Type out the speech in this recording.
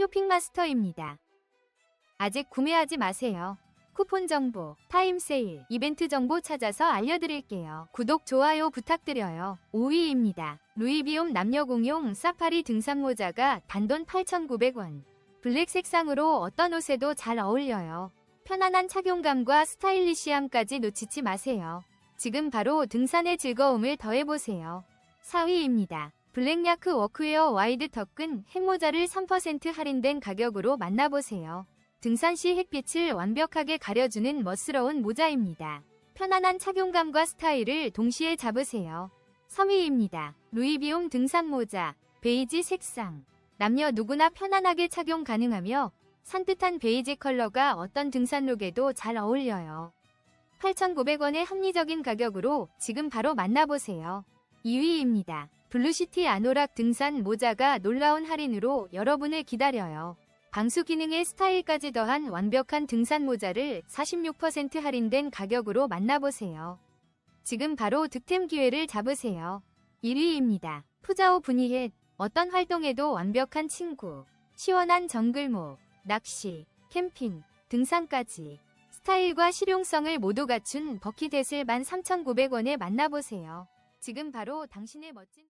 쇼핑마스터입니다. 아직 구매하지 마세요. 쿠폰 정보, 타임 세일, 이벤트 정보 찾아서 알려드릴게요. 구독, 좋아요 부탁드려요. 5위입니다. 루이비움 남녀 공용 사파리 등산 모자가 단돈 8,900원. 블랙 색상으로 어떤 옷에도 잘 어울려요. 편안한 착용감과 스타일리시함까지 놓치지 마세요. 지금 바로 등산의 즐거움을 더해보세요. 4위입니다. 블랙야크 워크웨어 와이드 턱근 핵모자를 3% 할인된 가격으로 만나보세요. 등산 시 햇빛을 완벽하게 가려주는 멋스러운 모자입니다. 편안한 착용감과 스타일을 동시에 잡으세요. 3위입니다. 루이비움 등산 모자, 베이지 색상. 남녀 누구나 편안하게 착용 가능하며 산뜻한 베이지 컬러가 어떤 등산룩에도 잘 어울려요. 8,900원의 합리적인 가격으로 지금 바로 만나보세요. 2위입니다. 블루시티 아노락 등산 모자가 놀라운 할인으로 여러분을 기다려요. 방수 기능의 스타일까지 더한 완벽한 등산 모자를 46% 할인된 가격으로 만나보세요. 지금 바로 득템 기회를 잡으세요. 1위입니다. 푸자오 분이햇 어떤 활동에도 완벽한 친구. 시원한 정글모, 낚시, 캠핑, 등산까지 스타일과 실용성을 모두 갖춘 버킷햇을 13,900원에 만나보세요. 지금 바로 당신의 멋진